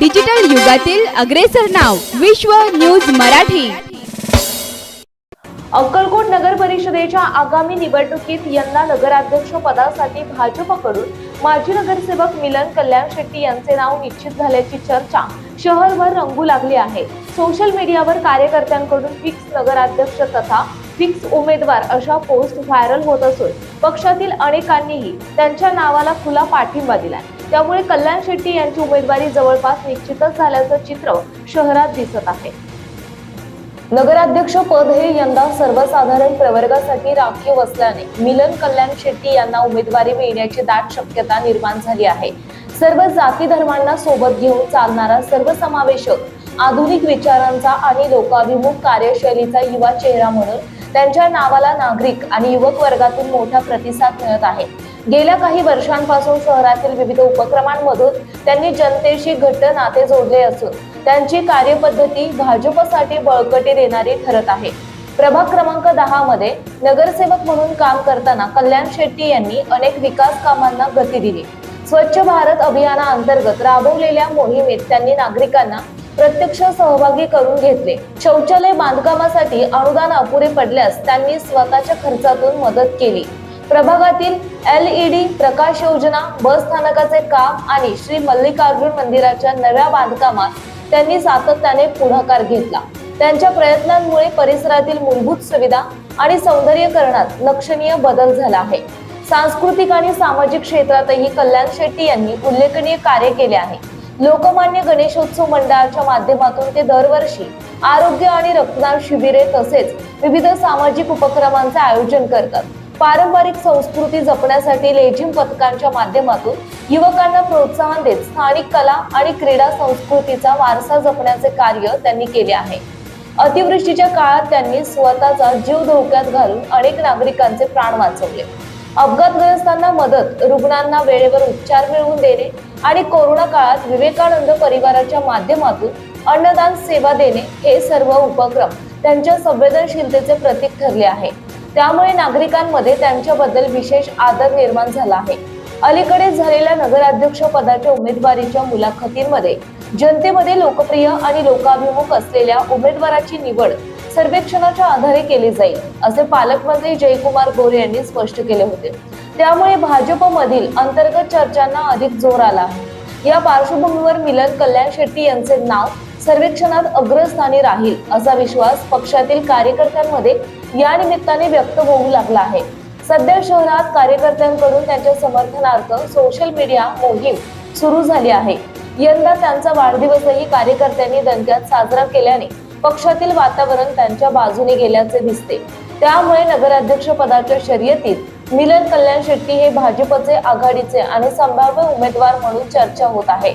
Digital युगातील अग्रेसर नाव विश्व न्यूज मराठी. अक्कलकोट नगर परिषदेच्या आगामी निवडणुकीत यंदा नगराध्यक्ष पदासाठी भाजपकडून माजी नगरसेवक मिलन कल्याण शेट्टी यांचे नाव निश्चित झाल्याची चर्चा शहरभर रंगू लागली आहे. सोशल मीडियावर कार्यकर्त्यांकडून फिक्स नगराध्यक्ष तथा फिक्स उमेदवार अशा पोस्ट व्हायरल होत असून पक्षातील अनेकांनीही त्यांच्या नावाला खुला पाठिंबा दिलाय. त्यामुळे कल्याण शेट्टी यांची उमेदवारी जवळपास निश्चितच झाल्याचं चित्र शहरात दिसत आहे. नगराध्यक्ष पद हे यंदा सर्वसाधारण प्रवर्गासाठी राखीव असल्याने मिलन कल्याण शेट्टी यांना उमेदवारी मिळण्याची दाट शक्यता निर्माण झाली आहे. सर्व जाती धर्मांना सोबत घेऊन चालणारा सर्वसमावेशक आधुनिक विचारांचा आणि लोकाभिमुख कार्यशैलीचा युवा चेहरा म्हणून त्यांच्या नावाला नागरिक आणि युवक वर्गातून मोठा प्रतिसाद मिळत आहे. गेल्या काही वर्षांपासून शहरातील विविध उपक्रमांमधून त्यांनी जनतेशी घट्ट नाते जोडले असून त्यांची कार्यपद्धती भाजपसाठी बळकटी देणारी ठरत आहे. प्रभाग क्रमांक दहा मध्ये नगरसेवक म्हणून काम करताना कल्याण शेट्टी यांनी अनेक विकास कामांना गती दिली. स्वच्छ भारत अभियानाअंतर्गत राबवलेल्या मोहिमेत त्यांनी नागरिकांना प्रत्यक्ष सहभागी करून घेतले. शौचालय बांधकामासाठी अनुदान अपुरे पडल्यास त्यांनी स्वतःच्या खर्चातून मदत केली. प्रभागातील एल ई डी प्रकाश योजना बस स्थानकाचे काम आणि श्री मल्लिकार्जुन मंदिराच्या नव्या बांधकामात त्यांनी सातत्याने पुढाकार घेतला. त्यांच्या प्रयत्नांमुळे परिसरातील मूलभूत सुविधा आणि सौंदर्यीकरणात लक्षणीय बदल झाला आहे. सांस्कृतिक आणि सामाजिक क्षेत्रातही कल्याण शेट्टी यांनी उल्लेखनीय कार्य केले आहे. लोकमान्य गणेशोत्सव मंडळाच्या माध्यमातून ते दरवर्षी आरोग्य आणि रक्तदान शिबिरे तसेच विविध सामाजिक उपक्रमांचे आयोजन करतात. पारंपरिक संस्कृती जपण्यासाठी लेझिम पथकांच्या माध्यमातून युवकांना प्रोत्साहन देत स्थानिक कला आणि क्रीडा संस्कृतीचा वारसा जपण्याचे कार्य त्यांनी केले आहे. अतिवृष्टीच्या काळात त्यांनी स्वतःचा जीव धोक्यात घालून अनेक नागरिकांचे प्राण वाचवले. अपघातग्रस्तांना मदत रुग्णांना वेळेवर उपचार मिळवून देणे आणि कोरोना काळात विवेकानंद परिवाराच्या माध्यमातून अन्नदान सेवा देणे हे सर्व उपक्रम त्यांच्या संवेदनशीलतेचे प्रतीक ठरले आहे. त्यामुळे नागरिकांमध्ये त्यांच्याबद्दल विशेष आदर निर्माण झाला आहे. अलीकडे झालेल्या नगराध्यक्ष पदाच्या उमेदवारीच्या मुलाखतींमध्ये जनतेमध्ये लोकप्रिय आणि लोकाभिमुख असलेल्या उमेदवाराची निवड सर्वेक्षणाच्या आधारे केली जाईल असे पालकमंत्री जयकुमार गोरे यांनी स्पष्ट केले होते. त्यामुळे भाजपमधील अंतर्गत चर्चांना अधिक जोर आला या पार्श्वभूमीवर मिलन कल्याण शेट्टी यांचे नाव सर्वेक्षणात अग्रस्थानी राहील असा विश्वास पक्षातील कार्यकर्त्यांमध्ये या निमित्ताने व्यक्त होऊ लागला आहे. सध्या शहरात कार्यकर्त्यांकडून त्यांच्या समर्थनार्थ सोशल मीडिया मोहीम सुरू झाली आहे. यंदा त्यांचा वाढदिवसही कार्यकर्त्यांनी दणक्यात साजरा केल्याने पक्षातील वातावरण त्यांच्या बाजूने गेल्याचे दिसते. त्यामुळे नगराध्यक्ष पदाच्या शर्यतीत मिलन कल्याण शेट्टी हे भाजपचे आघाडीचे आणि संभाव्य उमेदवार म्हणून चर्चा होत आहे.